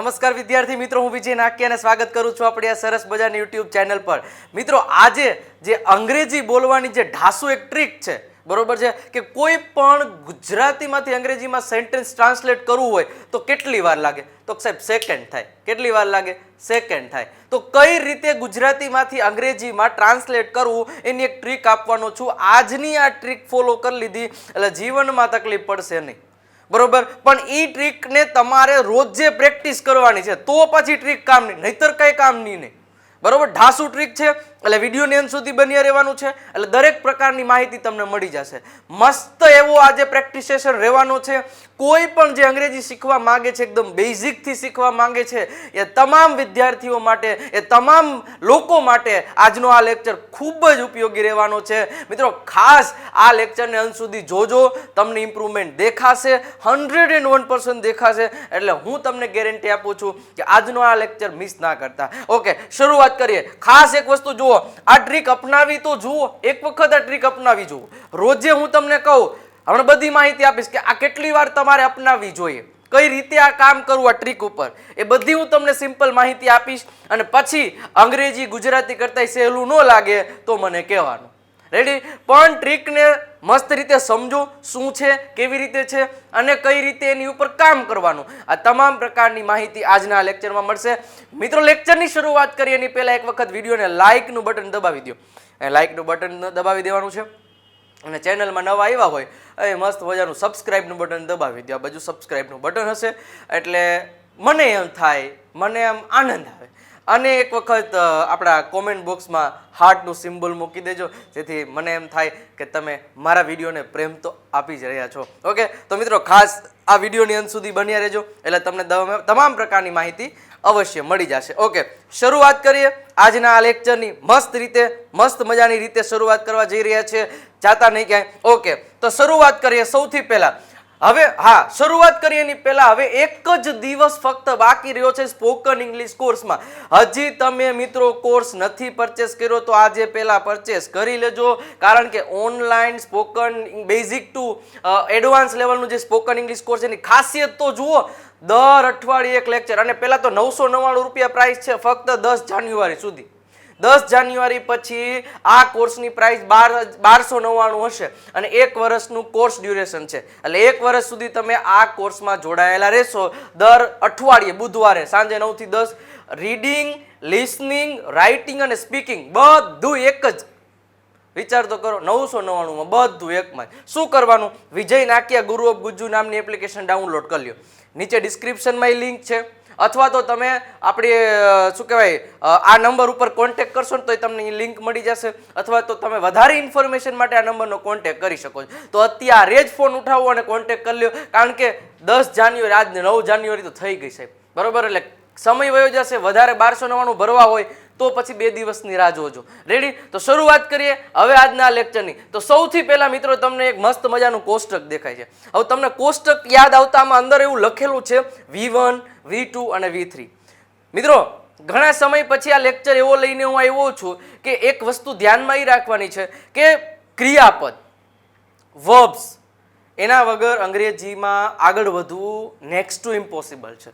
નમસ્કાર વિદ્યાર્થી મિત્રો, હું વિજય નાકી અને સ્વાગત કરું છું આપણી આ સરસ મજાની યુટ્યુબ ચેનલ પર. મિત્રો, આજે જે અંગ્રેજી બોલવાની જે ઢાસુ એક ટ્રીક છે, બરોબર છે, કે કોઈ પણ ગુજરાતીમાંથી અંગ્રેજીમાં સેન્ટેન્સ ટ્રાન્સલેટ કરવું હોય તો કેટલી વાર લાગે? તો સાહેબ સેકન્ડ થાય. કેટલી વાર લાગે? સેકન્ડ થાય. તો કઈ રીતે ગુજરાતીમાંથી અંગ્રેજીમાં ટ્રાન્સલેટ કરવું? એની એક ટ્રીક આપવાનો છું. આજની આ ટ્રીક ફોલો કરી લીધી. એટલે જીવનમાં તકલીફ પડશે નહીં. બરોબર? પણ એ ટ્રીકને તમારે રોજે પ્રેક્ટિસ કરવાની છે, તો પછી ટ્રીક કામ નહીં, નહીતર કંઈ કામ નહીં નહીં બરોબર? ઢાસુ ટ્રીક છે, એટલે વિડીયોની અંત સુધી બન્યા રહેવાનું છે, એટલે દરેક પ્રકારની માહિતી તમને મળી જશે. મસ્ત એવો આજે પ્રેક્ટિસ સેશન રહેવાનો છે કોઈ પણ જે અંગ્રેજી શીખવા માંગે છે, એકદમ બેઝિકથી શીખવા માંગે છે, એ તમામ વિદ્યાર્થીઓ માટે, એ તમામ લોકો માટે આજનો આ લેક્ચર ખૂબ જ ઉપયોગી રહેવાનો છે. મિત્રો, ખાસ આ લેક્ચરને અંત સુધી જોજો, તમને ઇમ્પ્રુવમેન્ટ દેખાશે હંડ્રેડ એન્ડ વન પર્સન્ટ દેખાશે, એટલે હું તમને ગેરંટી આપું છું કે આજનો આ લેક્ચર મિસ ના કરતા. ઓકે શરૂઆત કરીએ. ખાસ એક વસ્તુ જુઓ, આ ટ્રીક અપનાવી તો જુઓ, એક વખત આ ટ્રીક અપનાવી જુઓ. રોજે હું તમને કહું હમણાં બધી માહિતી આપીશ કે આ કેટલી વાર તમારે અપનાવવી જોઈએ. કઈ રીતે આ કામ કરવું આ ટ્રીક ઉપર? એ બધી હું તમને સિમ્પલ માહિતી આપીશ અને પછી અંગ્રેજી ગુજરાતી કરતાં સહેલું ન લાગે તો મને કહેવાનું. રેડી પણ ટ્રીકને મસ્ત રીતે સમજો, શું છે, કેવી રીતે છે અને કઈ રીતે એની ઉપર કામ કરવાનું. આ તમામ પ્રકારની માહિતી આજના લેક્ચરમાં મળશે. મિત્રો લેક્ચરની શરૂઆત કરીએ એની પહેલાં એક વખત વિડીયોને લાઇકનું બટન દબાવી દો લાઇકનું બટન દબાવી દેવાનું છે. અને ચેનલમાં નવા આવ્યા હોય, એ મસ્ત મજાનું સબસ્ક્રાઈબનું બટન દબાવી દો આ બાજુ સબસ્ક્રાઈબનું બટન હશે, એટલે મને એમ થાય, મને એમ આનંદ આવે. અને એક વખત આપણા કોમેન્ટ બોક્સમાં હાર્ટનું સિમ્બોલ મૂકી દેજો. જેથી મને એમ થાય કે તમે મારા વિડીયોને પ્રેમ તો આપી જ રહ્યા છો. ઓકે તો મિત્રો, ખાસ આ વિડીયોની અંત સુધી બન્યા રહેજો. એટલે તમને તમામ પ્રકારની માહિતી અવશ્ય મળી જશે. ઓકે શરૂઆત કરીએ. આજના આ લેક્ચરની મસ્ત રીતે, મસ્ત મજાની રીતે શરૂઆત કરવા જઈ રહ્યા છીએ જાતા નહીં ક્યાંય. ઓકે તો શરૂઆત કરીએ સૌથી પહેલા. હવે હા, શરૂઆત કરીએ એની પહેલા. હવે એક જ દિવસ ફક્ત બાકી રહ્યો છે સ્પોકન ઇંગ્લિશ કોર્સમાં. હજી તમે મિત્રો કોર્સ નથી પરચેસ કર્યો, તો આજે પહેલા પરચેસ કરી લેજો. કારણ કે online spoken basic to advance લેવલનું જે સ્પોકન ઇંગ્લિશ કોર્સ એની ખાસિયત તો જુઓ, દર અઠવાડિયે એક લેક્ચર. અને પહેલાં તો નવસો નવ્વાણું રૂપિયા પ્રાઇસ છે, ફક્ત દસ જાન્યુઆરી સુધી. દસ જાન્યુઆરી પછી આ કોર્સની પ્રાઇસ બાર બારસો નવ્વાણું હશે. અને એક વર્ષનું કોર્સ ડ્યુરેશન છે. એટલે એક વર્ષ સુધી તમે આ કોર્સમાં જોડાયેલા રહેશો. દર અઠવાડિયે, બુધવારે સાંજે નવથી દસ રીડિંગ લિસનિંગ રાઇટિંગ અને સ્પીકિંગ બધું એક જ. વિચાર તો કરો, નવસો નવ્વાણુંમાં બધું એકમાં શું કરવાનું? વિજય નાકિયા ગુરુ ઓફ ગુજ્જુ નામની એપ્લિકેશન ડાઉનલોડ કરી લ્યો. નીચે ડિસ્ક્રિપ્શનમાં લિંક છે. અથવા તો તમે આપણી શું કહેવાય આ નંબર ઉપર કોન્ટેક કરશો ને તો તમને લિંક મળી જશે. અથવા તો તમે વધારે ઇન્ફોર્મેશન માટે આ નંબરનો કોન્ટેક કરી શકો છો. તો અત્યારે જ ફોન ઉઠાવો અને કોન્ટેક કરી લ્યો કારણ કે દસ જાન્યુઆરી, આજ નવ જાન્યુઆરી તો થઈ ગઈ સાહેબ. બરોબર? એટલે સમય વયો જશે, વધારે બારસો નવ્વાણું ભરવા હોય તો પછી બે દિવસની રાહ જોજો. રેડી તો શરૂઆત કરીએ હવે આજના લેક્ચરની તો સૌથી પહેલા મિત્રો તમને એક મસ્ત મજાનું કોષ્ટક દેખાય છે. હવે તમને કોષ્ટક યાદ આવતામાં અંદર એવું લખેલું છે વી વન વી ટુ અને વી થ્રી મિત્રો, ઘણા સમય પછી આ લેક્ચર એવો લઈને હું આવ્યો છું કે એક વસ્તુ ધ્યાનમાં એ રાખવાની છે કે ક્રિયાપદ વર્બ્સ એના વગર અંગ્રેજીમાં આગળ વધવું નેક્સ્ટ ટુ ઇમ્પોસિબલ છે.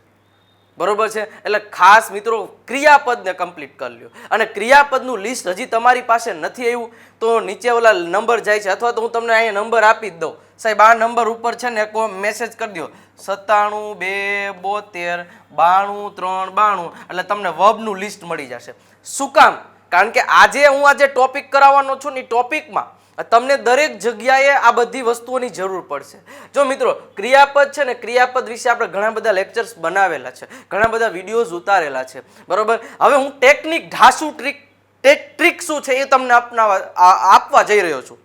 બરોબર છે? એટલે ખાસ મિત્રો, ક્રિયાપદને કમ્પ્લીટ કરી લ્યો. અને ક્રિયાપદનું લિસ્ટ હજી તમારી પાસે નથી આવ્યું, તો નીચે ઓલા નંબર જાય છે. અથવા તો હું તમને અહીંયા નંબર આપી જ દઉં. સાહેબ, આ નંબર ઉપર છે ને મેસેજ કરી દો સત્તાણું, બે, બોતેર, બાણું, ત્રણ, બાણું. એટલે તમને વબનું લિસ્ટ મળી જશે. શું કામ? કારણ કે આજે હું આજે ટોપિક કરાવવાનો છું ને ટોપિકમાં તમને દરેક જગ્યાએ આ બધી વસ્તુઓની જરૂર પડશે. જો મિત્રો, ક્રિયાપદ છે ને, ક્રિયાપદ વિશે આપણે ઘણા બધા લેક્ચર્સ બનાવેલા છે, ઘણા બધા વિડીયોઝ ઉતારેલા છે. બરોબર? હવે હું ટેકનિક ઢાસુ ટ્રીક ટ્રીક શું છે એ તમને અપનાવવા આપવા જઈ રહ્યો છું.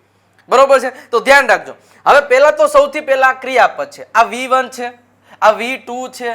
બરોબર છે? તો ધ્યાન રાખજો. હવે પહેલાં તો સૌથી પહેલાં ક્રિયાપદ છે. આ વી વન છે, આ વી ટુ છે,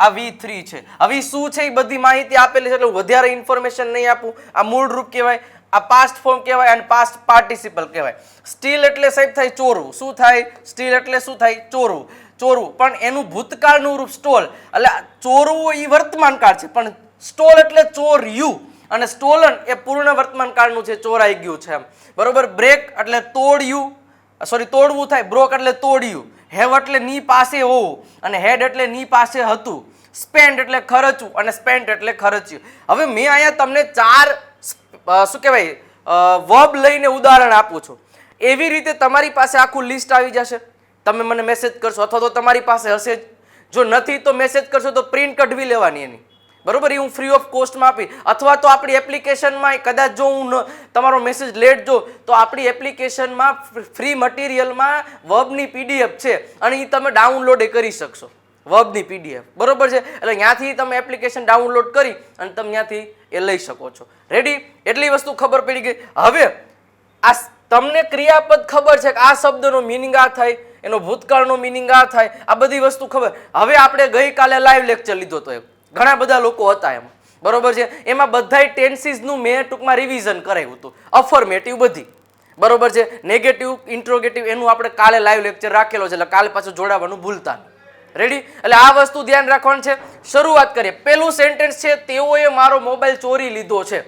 આ વી થ્રી છે. હવે શું છે એ બધી માહિતી આપેલી છે, એટલે વધારે ઇન્ફોર્મેશન નહીં આપું. આ મૂળ રૂપ કહેવાય. આ પાસ્ટ ફોર્મ કહેવાય અને પાસ્ટ પાર્ટિસિપલ કહેવાય. સ્ટીલ એટલે સાહેબ થાય ચોરવું. શું થાય? સ્ટીલ એટલે શું થાય? ચોરવું. ચોરવું. પણ એનું ભૂતકાળનું રૂપ સ્ટોલ એટલે ચોરવું એ વર્તમાન કાળ છે. પણ સ્ટોલ એટલે ચોર્યું. અને સ્ટોલન એ પૂર્ણ વર્તમાન કાળનું છે. ચોરાઈ ગયું છે એમ. બરોબર? બ્રેક એટલે તોડ્યું. સોરી તોડવું થાય. બ્રોક એટલે તોડ્યું. હેવ એટલે ની પાસે હોવું. અને હેડ એટલે ની પાસે હતું. સ્પેન્ડ એટલે ખર્ચવું. અને સ્પેન્ડ એટલે ખર્ચ્યું. હવે મેં અહીંયા તમને ચાર શું કહેવાય? વર્બ લઈને ઉદાહરણ આપું છું. એવી રીતે તમારી પાસે આખું લિસ્ટ આવી જશે. તમે મને મેસેજ કરશો અથવા તો તમારી પાસે હશે જ. જો નથી તો મેસેજ કરશો તો પ્રિન્ટ કઢવી લેવાની એની. બરોબર? એ હું ફ્રી ઓફ કોસ્ટમાં આપી. અથવા તો આપણી એપ્લિકેશનમાં કદાચ જો હું તમારો મેસેજ લેટ જો, તો આપણી એપ્લિકેશનમાં ફ્રી મટીરિયલમાં વર્બની પીડીએફ છે. અને એ તમે ડાઉનલોડ કરી શકશો. વર્બની પીડીએફ બરોબર છે? એટલે ત્યાંથી તમે એપ્લિકેશન ડાઉનલોડ કરી અને તમે ત્યાંથી એ લઈ શકો છો. રેડી એટલી વસ્તુ ખબર પડી ગઈ. હવે, આ તમને ક્રિયાપદ ખબર છે કે આ શબ્દનો મિનિંગ આ થાય, એનો ભૂતકાળનો મિનિંગ આ થાય, આ બધી વસ્તુ ખબર. હવે આપણે ગઈકાલે લાઈવ લેક્ચર લીધો હતો એમ. ઘણા બધા લોકો હતા એમ. બરોબર છે? એમાં બધાય ટેન્સીસનું મેં ટૂંકમાં રિવિઝન કરાવ્યું હતું. અફર્મેટિવ બધી. બરોબર છે? નેગેટિવ ઇન્ટ્રોગેટિવ એનું આપણે કાલે લાઈવ લેક્ચર રાખેલો છે, એટલે કાલે પાછું જોડાવાનું ભૂલતા નહીં રેડી એટલે આ વસ્તુ ધ્યાન રાખવાનું છે. શરૂઆત કરીએ. પેલું સેન્ટેન્સ છે, તેઓએ મારો મોબાઈલ ચોરી લીધો છે.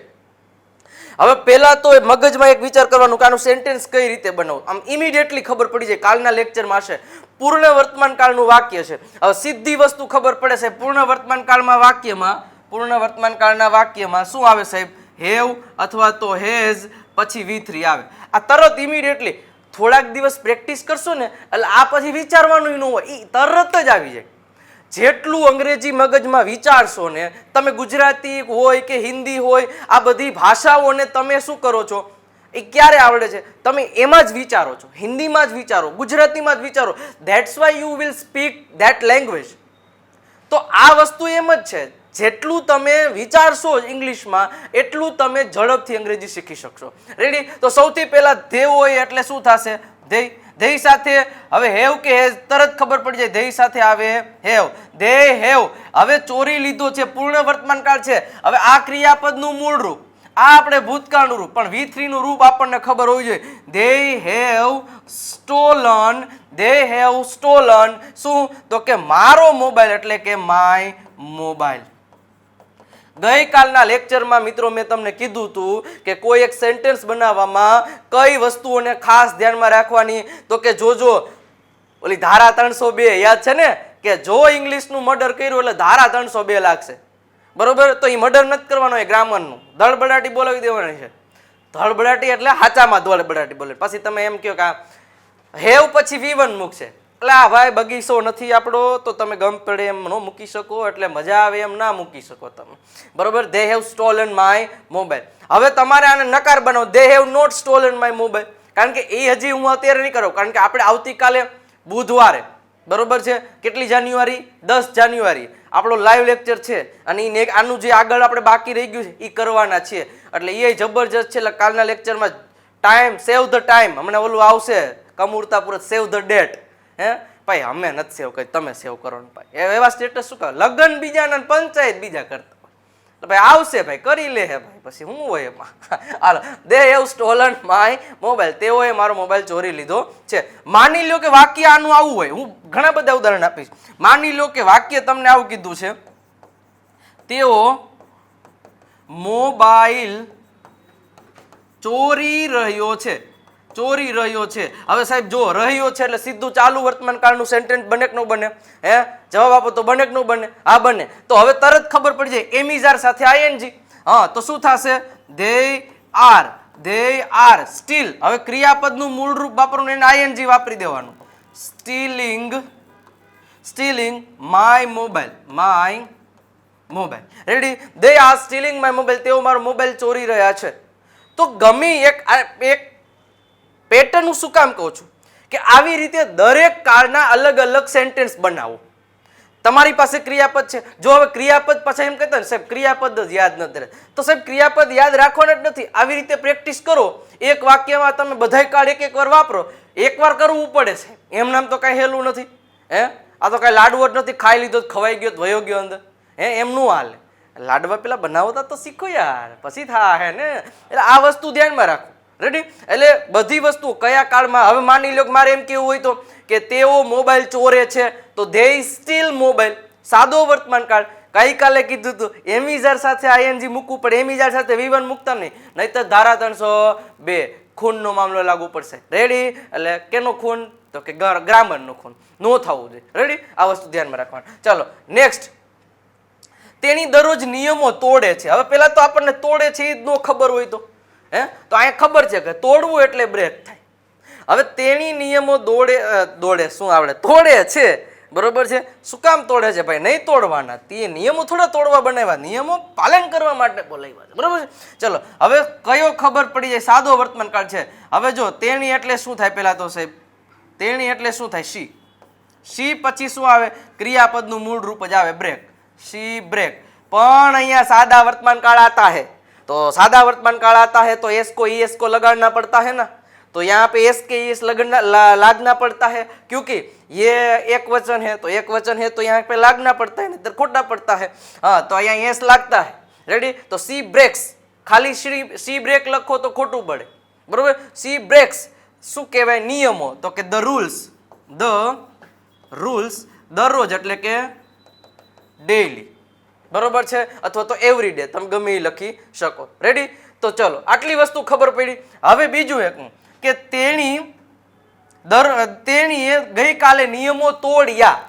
હવે પહેલાં તો એ મગજમાં એક વિચાર કરવાનું કે આનું સેન્ટેન્સ કઈ રીતે બનાવું? આમ ઇમિડિયેટલી ખબર પડી જાય. કાલના લેક્ચરમાં હશે. પૂર્ણ વર્તમાન કાળનું વાક્ય છે. હવે સીધી વસ્તુ ખબર પડે છે પૂર્ણ વર્તમાન કાળમાં વાક્યમાં, પૂર્ણ વર્તમાન કાળના વાક્યમાં શું આવે સાહેબ? હેવ અથવા તો હેઝ, પછી વી થ્રી આવે. આ તરત ઇમિડિયેટલી થોડાક દિવસ પ્રેક્ટિસ કરશો ને, એટલે આ પછી વિચારવાનું ન હોય એ તરત જ આવી જાય. જેટલું અંગ્રેજી મગજમાં વિચારશો ને, તમે ગુજરાતી હોય કે હિન્દી હોય, આ બધી ભાષાઓને તમે શું કરો છો? એ ક્યારે આવડે છે? તમે એમાં જ વિચારો છો, હિન્દીમાં જ વિચારો, ગુજરાતીમાં જ વિચારો. That's why you will speak that language તો આ વસ્તુ એમ જ છે જેટલું તમે વિચારશો ઇંગ્લિશમાં, એટલું તમે ઝડપથી અંગ્રેજી શીખી શકશો. રેડી તો સૌથી પહેલા ધેય હોય એટલે શું થશે? ધ્યેય ધ્યેય સાથે હવે હેવ કે હેઝ? તરત ખબર પડી જાય ધ્યેય સાથે આવે હેવ. They have. હવે ચોરી લીધો છે, પૂર્ણ વર્તમાન કાળ છે. હવે આ ક્રિયાપદનું મૂળ રૂપ, આ આપણે ભૂતકાળનું રૂપ, પણ વી થ્રીનું રૂપ આપણને ખબર હોવી જોઈએ. They have stolen they have stolen. શું? તો કે મારો મોબાઈલ એટલે કે માય મોબાઈલ. ગઈકાલના લેક્ચરમાં મિત્રો મેં તમને કીધું હતું કે કોઈ એક સેન્ટેન્સ બનાવવામાં કઈ વસ્તુઓને ખાસ ધ્યાનમાં રાખવાની? તો કે જોજો, ઓલી ધારા ત્રણસો બે, યાદ છે ને? કે જો ઇંગ્લિશનું મર્ડર કર્યું એટલે ધારા ત્રણસો બે લાગશે. બરોબર? તો એ મર્ડર નથી કરવાનો, એ ગ્રામરનું. ધડબડાટી બોલાવી દેવાની છે. ધડબડાટી એટલે હાચામાં ધોળબડાટી બોલે પછી તમે એમ કહો કે હેવ પછી વી વન મૂકશે. એટલે ભાઈ બગીચો નથી આપણો, તો તમે ગમ પડે એમ ન મૂકી શકો, એટલે મજા આવે એમ ના મૂકી શકો તમે. બરોબર? They have stolen my mobile હવે તમારે આને નકાર બનાવો. They have not stolen my mobile કારણ કે એ હજી હું અત્યારે નહીં કરું. કારણ કે આપણે આવતીકાલે બુધવારે, બરોબર છે? કેટલી જાન્યુઆરી? દસ જાન્યુઆરી. આપણો લાઈવ લેક્ચર છે. અને એને આનું જે આગળ આપણે બાકી રહી ગયું છે એ કરવાના છીએ એટલે એ જબરજસ્ત છે, એટલે કાલના લેક્ચરમાં ટાઈમ સેવ ધ ટાઈમ હમણાં ઓલું આવશે કમૂરતા સેવ ધ ડેટ હે? ભાઈ, અમે નથી સેવ કરી, તમે સેવ કરો ને ભાઈ. એવા સ્ટેટસ શું કહે લગ્ન બીજાના પંચાયત બીજા કરતા હોય. ભાઈ, આવશે ભાઈ, કરી લે હે ભાઈ. પછી હું હોય એમાં? હાલો, they have stolen my mobile તેઓએ મારો મોબાઈલ ચોરી લીધો છે. માની લો કે વાક્ય આનું આવું હોય. હું ઘણા બધા ઉદાહરણ આપીશ. માની લો કે વાક્ય તમને આવું કીધું છે. તેઓ મોબાઈલ ચોરી રહ્યો છે. ચોરી રહ્યો છે. હવે સાહેબ, જો રહ્યો છે એટલે સીધું ચાલુ વર્તમાન કાળનું સેન્ટેન્સ બને કે ન બને? હે? જવાબ આપો તો બને કે ન બને? આ બને. તો હવે તરત ખબર પડી જાય એમિઝાર સાથે આઈએનજી હા, તો શું થશે? They are they are, steal. હવે ક્રિયાપદનું મૂળ રૂપ વાપરવાનું એને આઈએનજી વાપરી દેવાનું. Stealing stealing my mobile my mobile. Ready they are stealing my mobile, તેઓ મારો મોબાઈલ ચોરી રહ્યા છે. તો ગમી એક એક પેટર્ન હું શું કામ કહું છું? કે આવી રીતે દરેક કાળના અલગ અલગ સેન્ટેન્સ બનાવો. તમારી પાસે ક્રિયાપદ છે. જો હવે ક્રિયાપદ પાછા એમ કહેતા ને, સાહેબ, ક્રિયાપદ જ યાદ નથી રહે તો સાહેબ, ક્રિયાપદ યાદ રાખવાના જ નથી. આવી રીતે પ્રેક્ટિસ કરો. એક વાક્યમાં તમે બધાય કાળ એક એક વાર વાપરો. એકવાર કરવું પડે છે. એમ નામ તો કાંઈ હેલું નથી. હે? આ તો કાંઈ લાડવો જ નથી. ખાઈ લીધો ખવાઈ ગયો વયો ગયો અંદર. હે? એમનું હાલે. લાડવા પેલા બનાવતા તો શીખો યાર. પછી થા હે ને? એટલે આ વસ્તુ ધ્યાનમાં રાખો. રેડી એટલે બધી વસ્તુ કયા કાળમાં? હવે માની લો મારે એમ કેવું હોય તો કે તેઓ મોબાઈલ ચોરે છે, તો દે સ્ટીલ મોબાઈલ સાદો વર્તમાન કાળ. ગઈકાલે કીધું હતું એમિઝાર સાથે આઈએનજી મૂકવું પડે. એમિઝાર સાથે વિવન મૂકતા નહીં. નહીતર ધારા ત્રણસો બે. ખૂનનો મામલો લાગુ પડશે. રેડી એટલે કેનો ખૂન? તો કે ગ્રામરનો ખૂન. નો થવું જોઈએ. રેડી આ વસ્તુ ધ્યાનમાં રાખવાનું. ચાલો નેક્સ્ટ તેની દરરોજ નિયમો તોડે છે. હવે પહેલાં તો આપણને તોડે છે એ જ ન ખબર હોય તો. હે? તો અહીંયા ખબર છે કે તોડવું એટલે બ્રેક થાય. હવે તેણી નિયમો દોડે દોડે, શું આવડે? તોડે છે. બરોબર છે? શું કામ તોડે છે ભાઈ? નહીં તોડવાના. તે નિયમો થોડા તોડવા બનાવ્યા. નિયમો પાલન કરવા માટે બોલાવ્યા છે. બરોબર છે? ચલો, હવે કયો ખબર પડી જાય? સાદો વર્તમાન કાળ છે. હવે જો તેણી એટલે શું થાય પહેલાં તો સાહેબ? તેણી એટલે શું થાય? શી? શી પછી શું આવે? ક્રિયાપદનું મૂળ રૂપ જ આવે. બ્રેક શી બ્રેક પણ અહીંયા સાદા વર્તમાન કાળ આતા હે. तो सादा वर्तमान काल आता है तो एस को ई एस को लगाना पड़ता है ना तो यहाँ पे एस के ई एस लगना ला, लागना पड़ता है क्योंकि ये एक वचन है तो एक वचन है तो यहाँ पे लागना पड़ता है नहीं खोटा पड़ता है हाँ तो અહીંયા એસ લાગતા है રેડી તો સી બ્રેક્સ ખાલી શ્રી સી બ્રેક લખો તો ખોટું પડે બરોબર સી બ્રેક્સ શું કહેવાય નિયમો તો કે ધ રૂલ્સ ધ રૂલ્સ દરરોજ એટલે કે ડેઈલી બરોબર છે? અથવા તો એવરી ડે તમે ગમે એ લખી શકો. રેડી તો ચલો, આટલી વસ્તુ ખબર પડી. હવે બીજું એક, કે તેણી દર, તેણીએ ગઈકાલે નિયમો તોડ્યા.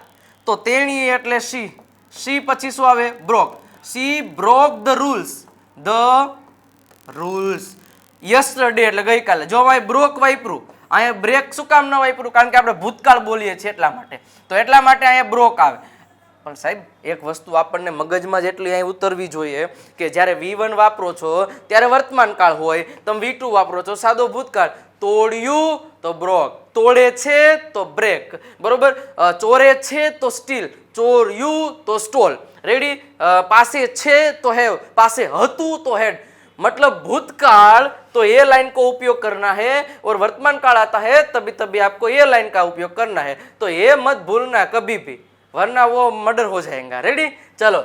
તો તેણીએ એટલે સી સી પછી શું આવે? Broke. See broke the rules? The rules. Yesterday એટલે ગઈકાલે. જો ભાઈ બ્રોક વાપરું અહીંયા બ્રેક શું કામ ન વાપરું? કારણ કે આપણે ભૂતકાળ બોલીએ છીએ એટલા માટે. તો એટલા માટે અહીંયા બ્રોક આવે. પણ સાહેબ એક વસ્તુ આપણને મગજમાં જેટલી અહીં ઉતરવી જોઈએ કે જ્યારે વી વન વાપરો છો ત્યારે વર્તમાન કાળ હોય તમે વી ટુ વાપરો છો સાદો ભૂતકાળ તોડ્યું તો બ્રોક તોડે છે તો બ્રેક બરોબર અ, ચોરે છે તો સ્ટીલ ચોર્યું તો સ્ટોલ રેડી પાસે છે તો હેવ પાસે હતું તો હેડ मतलब भूतकाल तो ये लाइन को उपयोग करना है और वर्तमान काल आता है तभी तभी आपको ये लाइन का उपयोग करना है तो ये मत भूलना कभी भी वरना वो मर्डर हो जाएगा रेडी चलो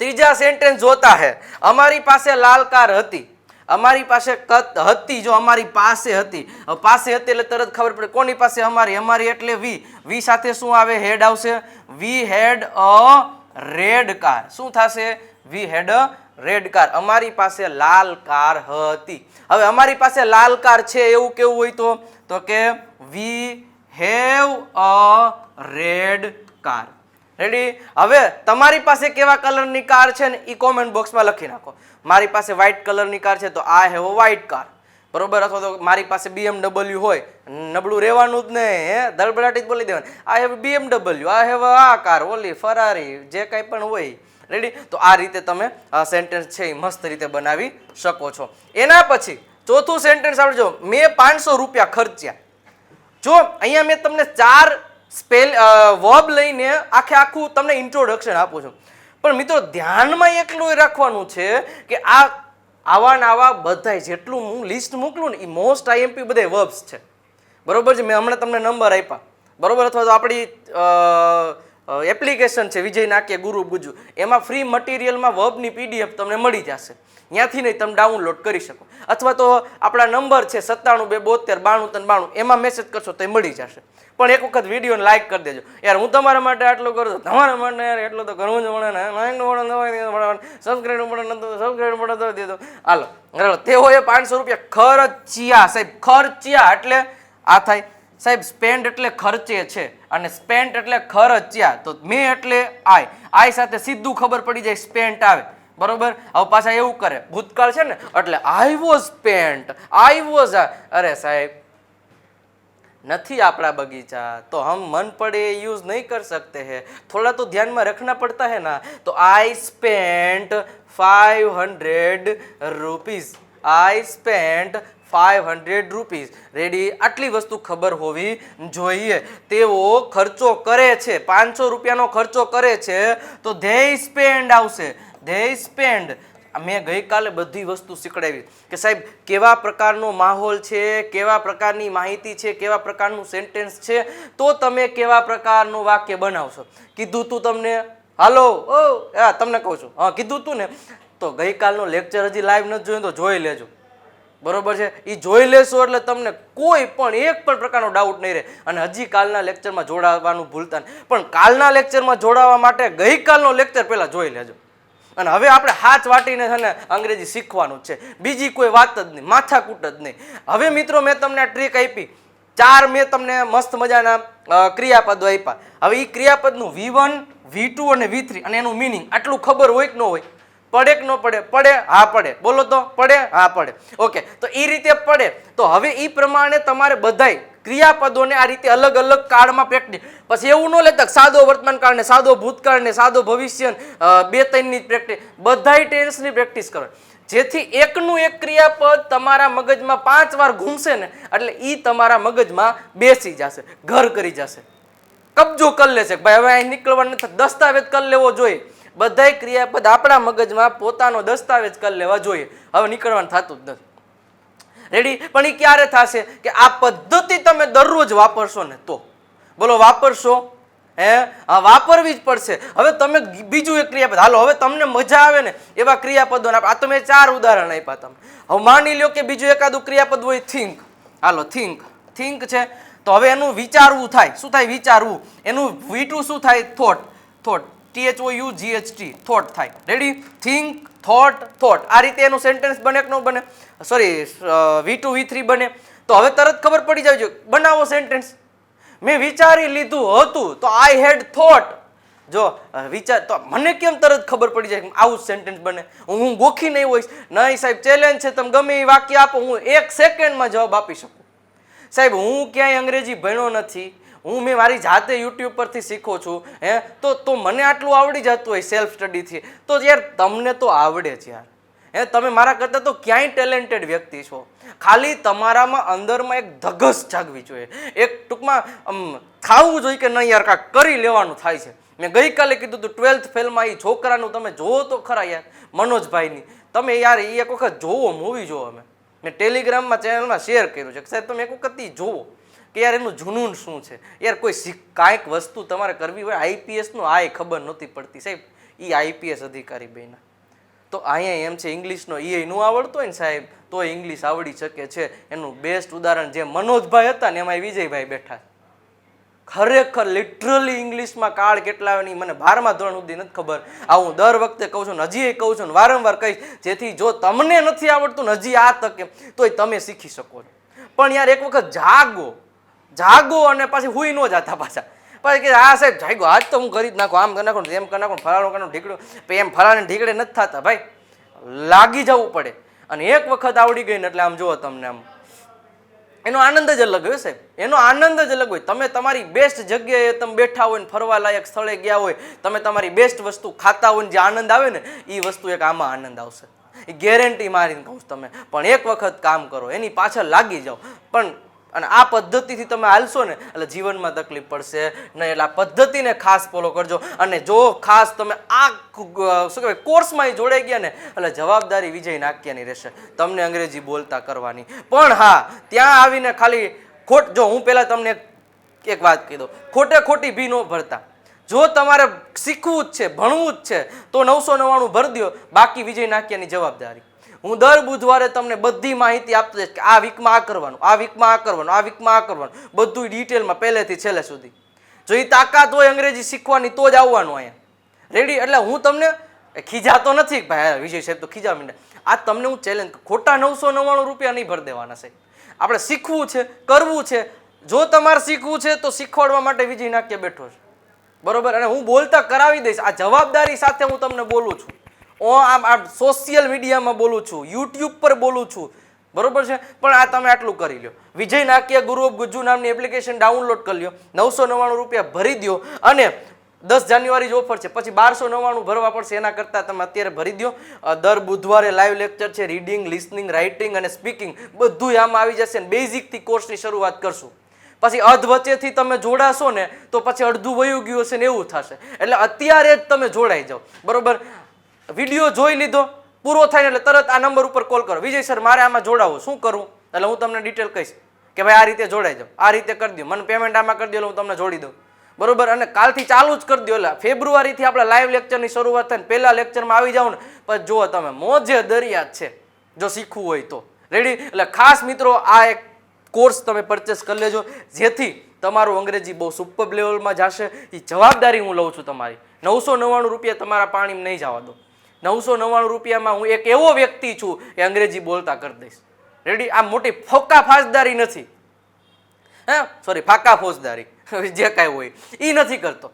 ત્રીજા સેન્ટેન્સ જોતા હે અમારી પાસે લાલ કાર હતી અમારી પાસે કત હતી જો અમારી પાસે હતી હવે પાસે હતી એટલે તરત ખબર પડે કોની પાસે અમારી અમારી એટલે વી વી સાથે શું આવે હેડ આવશે વી હેડ અ રેડ કાર શું થશે વી હેડ અ રેડ કાર અમારી પાસે લાલ કાર હતી હવે અમારી પાસે લાલ કાર છે એવું કેવું હોય તો તો કે we have a red car. Ready હવે તમારી પાસે કેવા કલરની કાર છે ને એ કોમેન્ટ બોક્સમાં લખી નાખો. મારી પાસે વ્હાઇટ કલરની કાર છે તો આ હેવ વ્હાઇટ કાર બરોબર? અથવા તો મારી પાસે બીએમડબલ્યુ હોય, નબળું રહેવાનું જ નહીં, હે? દળબડાટી જ બોલી દેવાનું. I have BMW I have આ કાર ઓલી ફરારી જે કંઈ પણ હોય. રેડી તો આ રીતે તમે સેન્ટેન્સ છે એ મસ્ત રીતે બનાવી શકો છો. એના પછી, ચોથું સેન્ટેન્સ આપણે જો, મેં પાંચસો રૂપિયા ખર્ચ્યા. જો, અહીંયા મેં તમને ચાર સ્પેલ વર્બ લઈને આખે આખું તમને ઇન્ટ્રોડક્શન આપું છું. પણ મિત્રો, ધ્યાનમાં એકલું એ રાખવાનું છે કે આ આવા ને આવા બધાય જેટલું હું લિસ્ટ મોકલું ને એ મોસ્ટ આઈએમપી બધા વર્બ્સ છે. બરોબર છે? મેં હમણાં તમને નંબર આપ્યા. બરોબર? અથવા તો આપણી એપ્લિકેશન છે વિજય નાક્ય ગુરુ ગુજુ એમાં ફ્રી મટીરિયલમાં વર્બની પીડીએફ તમને મળી જશે. ત્યાંથી નહીં તમે ડાઉનલોડ કરી શકો. અથવા તો આપણા નંબર છે સત્તાણું બે બોતેર બાણું ત્રણ બાણું, એમાં મેસેજ કરશો તો મળી જશે. પણ એક વખત વિડીયોને લાઈક કરી દેજો. યાર, હું તમારા માટે આટલું કરું છું. તમારા માટે યાર, એટલું તો ઘણું જ મળે ને. સબસ્ક્રાઈબ મળે નતું સબસ્ક્રાઈબ મળે તો દીધો હાલો. તેઓએ પાંચસો રૂપિયા ખર્ચ્યા, સાહેબ, ખર્ચ્યા એટલે આ થાય સાહેબ સ્પેન્ડ એટલે ખર્ચે છે અને સ્પેન્ટ એટલે ખર્ચ્યા તો મે એટલે આય આય સાથે સીધું ખબર પડી જાય સ્પેન્ટ આવે બરોબર હવે પાછા એવું કરે ભૂતકાળ છે ને એટલે I was spent I was અરે સાહેબ નથી આપણા बगीचा तो हम मन पड़े यूज नहीं कर सकते हैं थोड़ा तो ध्यान में रखना पड़ता है ना तो I spent five hundred rupees I five hundred rupees ready? આટલી વસ્તુ ખબર હોવી જોઈએ. તેઓ ખર્ચો કરે છે. પાંચસો રૂપિયાનો ખર્ચો કરે છે. તો ધ્યેય સ્પેન્ડ આવશે. ધ્યેય સ્પેન્ડ મેં ગઈકાલે બધી વસ્તુ શીખડાવી. કે સાહેબ, કેવા પ્રકારનો માહોલ છે? કેવા પ્રકારની માહિતી છે? કેવા પ્રકારનું સેન્ટેન્સ છે? તો તમે કેવા પ્રકારનું વાક્ય બનાવશો? કીધું તું તમને? હાલો? ઓ, હા, તમને કહું છું. હા, કીધું તું ને? તો ગઈકાલનો લેક્ચર હજી લાઈવ નથી જોયું તો જોઈ લેજો. બરોબર છે? એ જોઈ લેશો એટલે તમને કોઈ પણ એક પણ પ્રકારનો ડાઉટ નહીં રહે. અને હજી કાલના લેક્ચરમાં જોડાવાનું ભૂલતા નહીં. પણ કાલના લેક્ચરમાં જોડાવા માટે ગઈકાલનો લેક્ચર પહેલાં જોઈ લેજો. અને હવે આપણે હાથ વાટીને છે ને અંગ્રેજી શીખવાનું છે. બીજી કોઈ વાત જ નહીં, માથાકૂટ જ નહીં. હવે મિત્રો મેં તમને ટ્રીક આપી. ચાર મેં તમને મસ્ત મજાના ક્રિયાપદો આપ્યા. હવે એ ક્રિયાપદનું વી વન વી ટુ અને વી થ્રી અને એનું મિનિંગ આટલું ખબર હોય કે ન હોય પડે કે ન પડે? પડે, હા પડે. બોલો તો, પડે, હા પડે. ઓકે તો એ રીતે પડે. તો હવે એ પ્રમાણે તમારે બધાય ક્રિયાપદોને આ રીતે અલગ અલગ કાળમાં પ્રેક્ટિસ પછી એવું ન લેતા સાદો વર્તમાન કાળને, સાદો ભૂતકાળને, સાદો ભવિષ્ય બે ત્રણની પ્રેક્ટિસ બધાય ટેન્સની પ્રેક્ટિસ કરો. જેથી એકનું એક ક્રિયાપદ તમારા મગજમાં પાંચ વાર ઘૂમશે ને, એટલે એ તમારા મગજમાં બેસી જશે, ઘર કરી જશે. કબજો કરી લેશે ભાઈ હવે અહીં નીકળવા નથી. દસ્તાવેજ કરી લેવો જોઈએ. બધાય ક્રિયાપદ આપણા મગજમાં પોતાનો દસ્તાવેજ કરી લેવા જોઈએ. હવે નીકળવાનું થતું જ નથી. રેડી પણ એ ક્યારે થશે? કે આ પદ્ધતિ તમે દરરોજ વાપરશો ને તો. બોલો, વાપરશો? હે? હા, વાપરવી જ પડશે. હવે તમે બીજું એક ક્રિયાપદ. હાલો, હવે તમને મજા આવે ને એવા ક્રિયાપદો આ તમે ચાર ઉદાહરણ આપ્યા તમે. હવે માની લ્યો કે બીજું એકાદું ક્રિયાપદ હોય થિંક. હાલો, થિંક. થિંક છે. તો હવે એનું વિચારવું થાય. શું થાય? વિચારવું. એનું વીટું શું થાય? Thought. Thought. T H O U G H T thought થાય. રેડી થિંક થોટ થોટ આ રીતે એનું સેન્ટેન્સ બને કે ન બને? Sorry V two V three બને. તો હવે તરત ખબર પડી જાય છે બનાવો સેન્ટેન્સ મેં વિચારી લીધું હતું, તો આઈ હેડ થોટ જો વિચાર, તો મને કેમ તરત ખબર પડી જાય આવું સેન્ટેન્સ બને? હું ગોખી નહીં હોઈશ. નહીં, સાહેબ ચેલેન્જ છે, તમે ગમે એ વાક્ય આપો, હું એક સેકન્ડમાં જવાબ આપી શકું. સાહેબ, હું ક્યાંય અંગ્રેજી ભણ્યો નથી હું મેં મારી જાતે યુટ્યુબ પરથી શીખો છું, હે? તો તો મને આટલું આવડી જતું હોય સેલ્ફ સ્ટડીથી તો યાર તમને તો આવડે જ યાર. હે, તમે મારા કરતાં તો ક્યાંય ટેલેન્ટેડ વ્યક્તિ છો. ખાલી તમારામાં અંદરમાં એક ધગસ જાગવી જોઈએ. એક ટૂંકમાં આમ ખાવું જોઈએ કે નહીં યાર, કાંક કરી લેવાનું થાય છે. મેં ગઈકાલે કીધું હતું ટ્વેલ્થ ફેલમાં એ છોકરાનું તમે જોવો તો ખરા યાર, મનોજભાઈની. તમે યાર એ એક વખત જોવો મૂવી જોવો અમે. મેં ટેલિગ્રામમાં ચેનલમાં શેર કર્યું છે. સાહેબ, તમે એક વખત ઈ જોવો. કે યાર એનું જુનૂન શું છે? યાર કોઈ કાંઈક વસ્તુ તમારે કરવી હોય આઈપીએસનું આ ખબર નહોતી પડતી સાહેબ. એ આઈપીએસ અધિકારી બન્યા. તો અહીંયા એમ છે, ઇંગ્લિશનો એ નું આવડતો હોય ને સાહેબ, તો ઇંગ્લિશ આવડી શકે છે. એનું બેસ્ટ ઉદાહરણ જે મનોજભાઈ હતા ને એમાં વિજયભાઈ બેઠા ખરેખર લિટરલી ઇંગ્લિશમાં કાળ કેટલા આવે ને મને બારમા ધોરણ સુધી નથી ખબર. આ હું દર વખતે કહું છું હજી કહું છું વારંવાર કહીશ, જેથી જો તમને નથી આવડતું હજી આ તકે, તોય તમે શીખી શકો છો. પણ યાર એક વખત જાગો. જાગો અને પાછી હુઈ ન જાતા પાછા. પછી કે આ સાહેબ જાગ્યો, આજ તો હું કરી જ નાખું, આમ કરી નાખું એમ કરી નાખું ફલાણું કરી નાખું, ઢીકડું. એમ ફલાણે ઢીકડે નથી થતા ભાઈ. લાગી જવું પડે. અને એક વખત આવડી ગઈ ને એટલે આમ જુઓ તમને આમ. એનો આનંદ જ અલગ હોય સાહેબ. એનો આનંદ જ અલગ હોય. તમે તમારી બેસ્ટ જગ્યાએ તમે બેઠા હોય ને ફરવા લાયક સ્થળે ગયા હોય, તમે તમારી બેસ્ટ વસ્તુ ખાતા હોય ને જે આનંદ આવે ને એ વસ્તુ એક આમાં આનંદ આવશે. એ ગેરંટી મારીને કહું છું તમે પણ એક વખત કામ કરો, એની પાછળ લાગી જાઓ. પણ અને આ પદ્ધતિથી તમે હાલશો ને, એટલે જીવનમાં તકલીફ પડશે નહીં. એટલે આ પદ્ધતિને ખાસ ફોલો કરજો. અને જો ખાસ તમે આ શું કહેવાય, કોર્સમાં એ જોડાઈ ગયા ને, એટલે જવાબદારી વિજય નાક્યાની રહેશે. તમને અંગ્રેજી બોલતા કરવાની. પણ હા, ત્યાં આવીને ખાલી ખોટ, જો હું પહેલાં તમને એક વાત કહી દઉં. ખોટે ખોટી ભી ન ભરતા. જો તમારે શીખવું જ છે, ભણવું જ છે, તો નવસો નવ્વાણું ભરી દો બાકી વિજય નાક્યાની જવાબદારી. હું દર બુધવારે તમને બધી માહિતી આપતો જઈશ કે આ વીકમાં આ કરવાનું, આ વીકમાં આ કરવાનું, આ વીકમાં આ કરવાનું. બધું ડિટેલમાં પહેલેથી છેલ્લે સુધી. જો એ તાકાત હોય અંગ્રેજી શીખવાની, તો જ આવવાનું અહીંયા. રેડી એટલે હું તમને ખીજાતો નથી ભાઈ વિજય સાહેબ તો ખીજા મીંડે આ તમને હું ચેલેન્જ ખોટા નવસો નવ્વાણું રૂપિયા નહીં ભરી દેવાના છે આપણે શીખવું છે, કરવું છે. જો તમારે શીખવું છે, તો શીખવાડવા માટે વિજય નાટ્ય બેઠો છે. બરોબર? અને હું બોલતા કરાવી દઈશ. આ જવાબદારી સાથે હું તમને બોલું છું. હું આમ આમ સોશિયલ મીડિયામાં બોલું છું યુટ્યુબ પર બોલું છું. બરોબર છે? પણ આ તમે આટલું કરી લ્યો. વિજય નાક્યા ગુરુ ઓફ ગુજ્જુ નામની એપ્લિકેશન ડાઉનલોડ કરી લ્યો. નવસો નવ્વાણું રૂપિયા ભરી દ્યો અને દસ જાન્યુઆરી જ ઓફર છે. પછી બારસો નવ્વાણું ભરવા પડશે. એના કરતાં તમે અત્યારે ભરી દો દર બુધવારે લાઈવ લેક્ચર છે રીડિંગ લિસનિંગ રાઇટિંગ અને સ્પીકિંગ બધું આમાં આવી જશે ને બેઝિકથી કોર્સની શરૂઆત કરશું. પછી અધ વચ્ચેથી તમે જોડાશો ને, તો પછી અડધું વયું ગયું હશે ને એવું થશે. એટલે અત્યારે જ તમે જોડાઈ જાઓ. બરોબર? વીડિયો જોઈ લીધો, પૂરો થાય એટલે તરત આ નંબર ઉપર કોલ કરો. વિજય સર, મારે આમાં જોડાવું, શું કરવું એટલે હું તમને ડિટેલ કહીશ કે ભાઈ આ રીતે જોડાઈ જાઓ. આ રીતે કરી દો મને પેમેન્ટ આમાં કરી દો એટલે હું તમને જોડી દઉં. બરોબર? અને કાલથી ચાલુ જ કરી દો એટલે ફેબ્રુઆરીથી આપણે લાઈવ લેક્ચરની શરૂઆત થાય ને પહેલા લેક્ચરમાં આવી જાઓ ને, પછી જુઓ તમે, મોજે દરિયા છે. જો શીખવું હોય તો. રેડી એટલે ખાસ મિત્રો, આ એક કોર્સ તમે પરચેસ કરી લેજો. જેથી તમારું અંગ્રેજી બહુ સુપર લેવલમાં જશે. એ જવાબદારી હું લઉં છું તમારી. નવસો નવ્વાણું રૂપિયા તમારા પાણીમાં નહીં જવા દો. નવસો નવ્વાણું રૂપિયામાં હું એક એવો વ્યક્તિ છું એ અંગ્રેજી બોલતા કરી દઈશ. રેડી આ મોટી ફોકા ફાજદારી નથી. હા? સોરી ફાકા ફોજદારી. જે કાંઈ હોય એ નથી કરતો.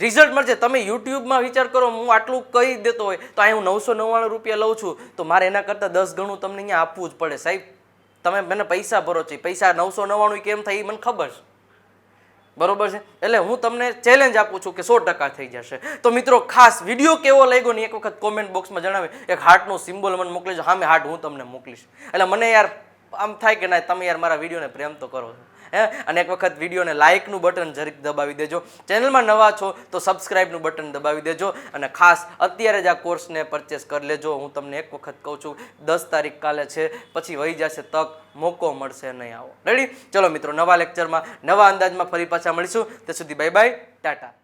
રિઝલ્ટ મળશે. તમે યુટ્યુબમાં વિચાર કરો, હું આટલું કહી દેતો હોય, તો અહીં હું નવસો નવ્વાણું રૂપિયા લઉં છું, તો મારે એના કરતાં દસ ગણું તમને અહીંયા આપવું જ પડે. સાહેબ, તમે મને પૈસા ભરો છો. પૈસા નવસો નવ્વાણું કેમ થાય એ મને ખબર છે. બરોબર છે? એટલે હું તમને ચેલેન્જ આપું છું કે સો ટકા થઈ જશે. તો મિત્રો, ખાસ વીડિયો કેવો લાગ્યો ને એક વખત કોમેન્ટ બોક્સમાં જણાવે. એક હાર્ટનું સિમ્બોલ મને મોકલીજો હા મેં હાર્ટ હું તમને મોકલીશ. એટલે મને યાર આમ થાય કે ના, તમે યાર મારા વિડીયોને પ્રેમ તો કરો છો. હે? અને એક વખત વિડીયોને લાઇકનું બટન જરીક દબાવી દેજો. ચેનલમાં નવા છો તો સબસ્ક્રાઇબનું બટન દબાવી દેજો અને ખાસ અત્યારે જ આ કોર્સને પરચેસ કરી લેજો. હું તમને એક વખત કહું છું, દસ તારીખ કાલે છે, પછી વહી જશે તક, મોકો મળશે નહીં આવો. રેડી ચલો મિત્રો, નવા લેક્ચરમાં નવા અંદાજમાં ફરી પાછા મળીશું. તે સુધી બાય બાય ટાટા.